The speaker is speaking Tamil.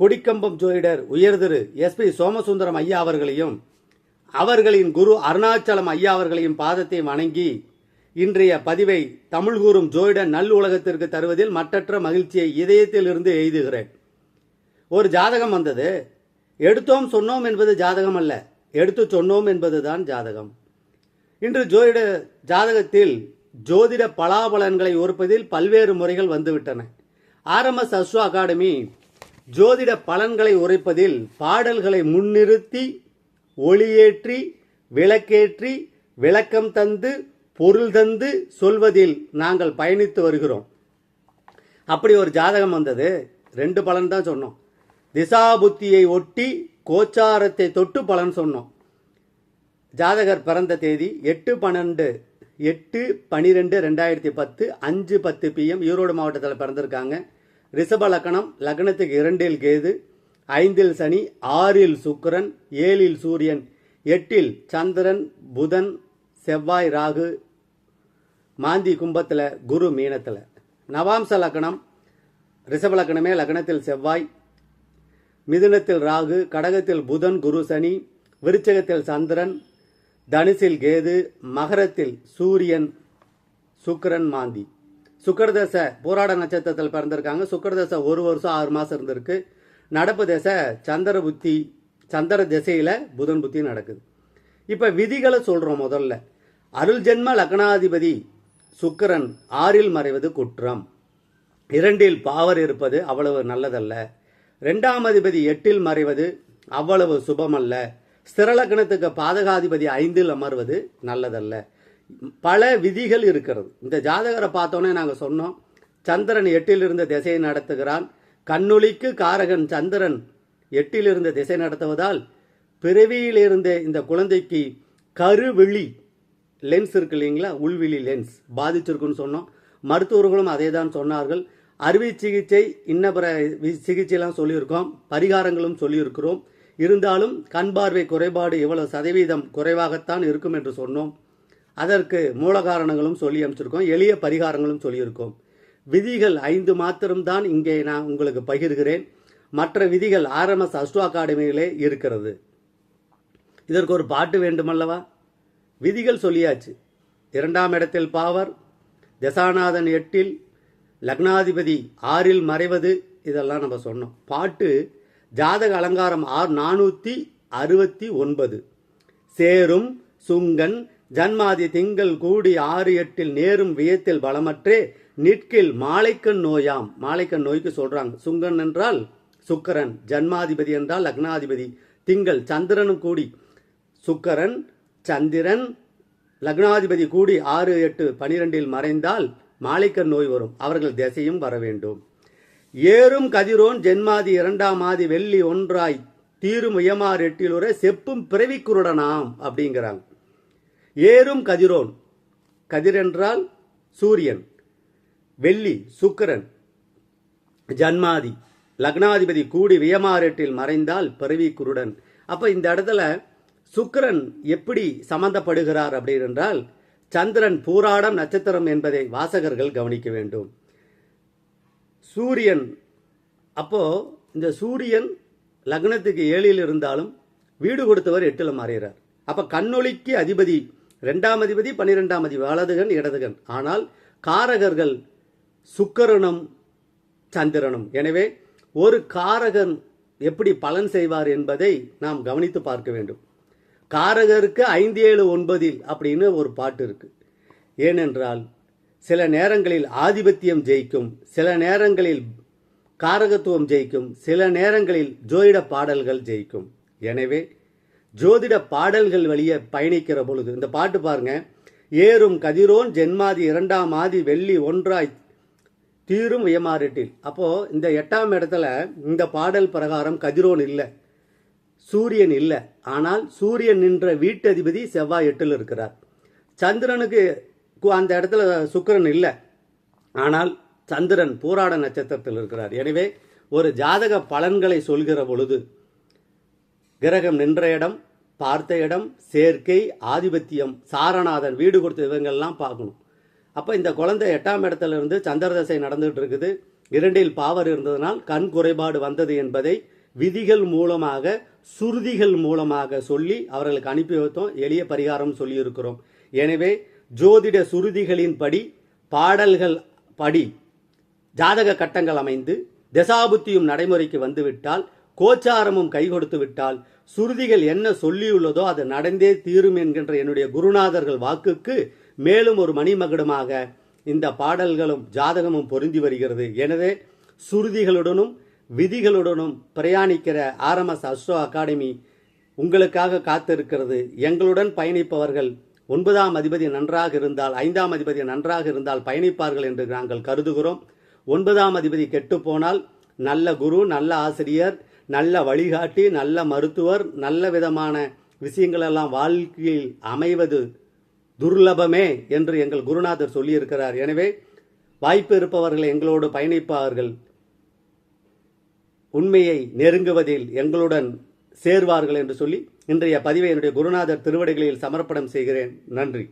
கொடிக்கம்பம் ஜோதிடர் உயர்திரு எஸ்பி சோமசுந்தரம் ஐயா அவர்களையும் அவர்களின் குரு அருணாச்சலம் ஐயா அவர்களையும் பாதத்தை வணங்கி இன்றைய பதிவை தமிழ் கூறும் ஜோதிட நல் உலகத்திற்கு தருவதில் மற்றற்ற மகிழ்ச்சியை இதயத்தில் இருந்து எய்துகிறேன். ஒரு ஜாதகம் வந்தது. எடுத்தோம் சொன்னோம் என்பது ஜாதகம் அல்ல. எடுத்து சொன்னோம் என்பதுதான் ஜாதகம். இன்று ஜோதிட ஜாதகத்தில் ஜோதிட பலாபலன்களை ஒருப்பதில் பல்வேறு முறைகள் வந்துவிட்டன. ஆர்எம்எஸ் அஸ்வா அகாடமி ஜோதிட பலன்களை உரைப்பதில் பாடல்களை முன்னிறுத்தி ஒளியேற்றி விளக்கேற்றி விளக்கம் தந்து பொருள் தந்து சொல்வதில் நாங்கள் பயணித்து வருகிறோம். அப்படி ஒரு ஜாதகம் வந்தது. ரெண்டு பலன் தான் சொன்னோம். திசாபுத்தியை ஒட்டி கோச்சாரத்தை தொட்டு பலன் சொன்னோம். ஜாதகர் பிறந்த தேதி எட்டு பன்னெண்டு எட்டு பனிரெண்டு ரெண்டாயிரத்தி பத்து அஞ்சு பத்து பிஎம் ஈரோடு மாவட்டத்தில் பிறந்திருக்காங்க. ரிஷப லக்கணம் லக்னத்துக்கு இரண்டில் கேது ஐந்தில் சனி ஆறில் சுக்கிரன் ஏழில் சூரியன் எட்டில் சந்திரன் புதன் செவ்வாய் ராகு மாந்தி கும்பத்தில் குரு மீனத்தில். நவாம்ச லக்கணம் ரிஷப லக்கணமே லக்னத்தில் செவ்வாய் மிதுனத்தில் ராகு கடகத்தில் புதன் குரு சனி விருச்சகத்தில் சந்திரன் தனுசில் கேது மகரத்தில் சூரியன் சுக்கரன் மாந்தி. சுக்கரதச போராட நட்சத்திரத்தில் பிறந்திருக்காங்க. சுக்கரதசை ஒரு வருஷம் ஆறு மாதம் இருந்திருக்கு. நடப்பு தசை சந்திர புத்தி சந்திர திசையில் புதன் புத்தி நடக்குது. இப்போ விதிகளை சொல்கிறோம் முதல்ல. அருள் ஜென்ம லக்னாதிபதி சுக்கிரன் ஆறில் மறைவது குற்றம். இரண்டில் பாவர் இருப்பது அவ்வளவு நல்லதல்ல. ரெண்டாம் அதிபதி எட்டில் மறைவது அவ்வளவு சுபமல்ல. ஸ்திரலக்கணத்துக்கு பாதகாதிபதி ஐந்தில் அமர்வது நல்லதல்ல. பல விதிகள் இருக்கிறது. இந்த ஜாதகரை பார்த்தோன்னே நாங்கள் சொன்னோம். சந்திரன் எட்டில் இருந்த திசையை நடத்துகிறான். கண்ணொளிக்கு காரகன் சந்திரன் எட்டில் திசை நடத்துவதால் பிறவியிலிருந்தே இந்த குழந்தைக்கு கருவிழி லென்ஸ் இருக்கு இல்லைங்களா? உள்விழி லென்ஸ் பாதிச்சிருக்குன்னு சொன்னோம். மருத்துவர்களும் அதே தான் சொன்னார்கள். அறுவை சிகிச்சை இன்ன பிற சிகிச்சைலாம் சொல்லியிருக்கோம். பரிகாரங்களும் சொல்லியிருக்கிறோம். இருந்தாலும் கண் பார்வை குறைபாடு இவ்வளவு சதவீதம் குறைவாகத்தான் இருக்கும் என்று சொன்னோம். அதற்கு மூல காரணங்களும் சொல்லி அமைச்சிருக்கோம் எளிய பரிகாரங்களும் சொல்லியிருக்கோம் விதிகள் ஐந்து மாத்திரம்தான் இங்கே நான் உங்களுக்கு பகிர்கிறேன். மற்ற விதிகள் ஆர்எம்எஸ் அஸ்ட்ரோ அகாடமியிலே இருக்கிறது. இதற்கு ஒரு பாட்டு வேண்டுமல்லவா? விதிகள் சொல்லியாச்சு. இரண்டாம் இடத்தில் பாவர் தசாநாதன் எட்டில் லக்னாதிபதி ஆறில் மறைவது இதெல்லாம் நம்ம சொன்னோம். பாட்டு ஜாதக அலங்காரம் ஆறு நானூற்றி அறுபத்தி ஒன்பது. சேரும் சுங்கன் ஜன்மாதி திங்கள் கூடி ஆறு எட்டில் நேரும் வியத்தில் பலமற்றே நிற்கில் மாலைக்கண் நோயாம். மாலைக்கண் நோய்க்கு சொல்றாங்க. சுங்கன் என்றால் சுக்கரன் ஜன்மாதிபதி என்றால் லக்னாதிபதி. திங்கள் சந்திரனும் கூடி சுக்கரன் சந்திரன் லக்னாதிபதி கூடி ஆறு எட்டு பனிரெண்டில் மறைந்தால் மாலைக்கண் நோய் வரும். அவர்கள் திசையும் வர வேண்டும். ஏறும் கதிரோன் ஜென்மாதி இரண்டாம் ஆதி வெள்ளி ஒன்றாய் தீரும் உயமார் எட்டிலுற செப்பும் பிறவிக்குருடனாம் அப்படிங்கிறாங்க. ஏறும் கதிரோன். கதிர் என்றால் சூரியன் வெள்ளி சுக்கிரன் ஜன்மாதி. லக்னாதிபதி கூடி வியமாரெட்டில் மறைந்தால் பிறவி குருடன். அப்போ இந்த இடத்துல சுக்கிரன் எப்படி சம்பந்தப்படுகிறார் அப்படின்னு என்றால் சந்திரன் பூராடம் நட்சத்திரம் என்பதை வாசகர்கள் கவனிக்க வேண்டும். சூரியன் அப்போ இந்த சூரியன் லக்னத்துக்கு ஏழில் இருந்தாலும் வீடு கொடுத்தவர் எட்டில் மாறுகிறார். அப்போ கண்ணொளிக்கு அதிபதி ரெண்டாம் அதிபதி பன்னிரெண்டாம் அதிபதி வலதுகன் இடதுகன். ஆனால் காரகர்கள் சுக்கரனும் சந்திரனும். எனவே ஒரு காரகன் எப்படி பலன் செய்வார் என்பதை நாம் கவனித்து பார்க்க வேண்டும். காரகருக்கு ஐந்து ஏழு ஒன்பதில் அப்படின்னு ஒரு பாட்டு இருக்கு. ஏனென்றால் சில நேரங்களில் ஆதிபத்தியம் ஜெயிக்கும் சில நேரங்களில் காரகத்துவம் ஜெயிக்கும் சில நேரங்களில் ஜோயிட பாடல்கள் ஜெயிக்கும். எனவே ஜோதிட பாடல்கள் வழியே பயணிக்கிற பொழுது இந்த பாட்டு பாருங்க. ஏறும் கதிரோன் ஜென்மாதி இரண்டாம் ஆதி வெள்ளி ஒன்றாய் தீரும் வியமாறிட்டில் அப்போது இந்த எட்டாம் இடத்துல இந்த பாடல் பிரகாரம் கதிரோன் இல்லை சூரியன் இல்லை. ஆனால் சூரியன் நின்ற வீட்டதிபதி செவ்வாய் எட்டில் இருக்கிறார். சந்திரனுக்கு அந்த இடத்துல சுக்கிரன் இல்லை. ஆனால் சந்திரன் பூராட நட்சத்திரத்தில் இருக்கிறார். எனவே ஒரு ஜாதக பலன்களை சொல்கிற பொழுது கிரகம் நின்ற இடம் பார்த்த இடம் சேர்க்கை ஆதிபத்தியம் சாரநாதன் வீடு கொடுத்த இவங்கள்லாம் பார்க்கணும். அப்போ இந்த குழந்தை எட்டாம் இடத்துல இருந்து சந்திர தசை நடந்துட்டு இருக்குது. இரண்டில் பாவர் இருந்ததனால் கண் குறைபாடு வந்தது என்பதை விதிகள் மூலமாக சுருதிகள் மூலமாக சொல்லி அவர்களுக்கு அனுப்பி வைத்தோம். எளிய பரிகாரம் சொல்லியிருக்கிறோம். எனவே ஜோதிட சுருதிகளின்படி பாடல்கள் படி ஜாதக கட்டங்கள் அமைந்து தசாபுத்தியும் நடைமுறைக்கு வந்துவிட்டால் கோச்சாரமும் கை கொடுத்து விட்டால் சுருதிகள் என்ன சொல்லியுள்ளதோ அது நடந்தே தீரும் என்கின்ற என்னுடைய குருநாதர்கள் வாக்குக்கு மேலும் ஒரு மணிமகுடமாக இந்த பாடல்களும் ஜாதகமும் பொருந்தி வருகிறது. எனவே சுருதிகளுடனும் விதிகளுடனும் பிரயாணிக்கிற ஆர்எம்எஸ் அஸ்ரோ அகாடமி உங்களுக்காக காத்திருக்கிறது. எங்களுடன் பயணிப்பவர்கள் ஒன்பதாம் அதிபதி நன்றாக இருந்தால் ஐந்தாம் அதிபதி நன்றாக இருந்தால் பயணிப்பார்கள் என்று நாங்கள் கருதுகிறோம். ஒன்பதாம் அதிபதி கெட்டு போனால் நல்ல குரு நல்ல ஆசிரியர் நல்ல வழிகாட்டி நல்ல மருத்துவர் நல்ல விதமான விஷயங்களெல்லாம் வாழ்க்கையில் அமைவது துர்லபமே என்று எங்கள் குருநாதர் சொல்லியிருக்கிறார். எனவே வாய்ப்பு இருப்பவர்கள் எங்களோடு பயணிப்பார்கள். உண்மையை நெருங்குவதில் எங்களுடன் சேர்வார்கள் என்று சொல்லி இன்றைய பதிவை என்னுடைய குருநாதர் திருவடிகளில் சமர்ப்பணம் செய்கிறேன். நன்றி.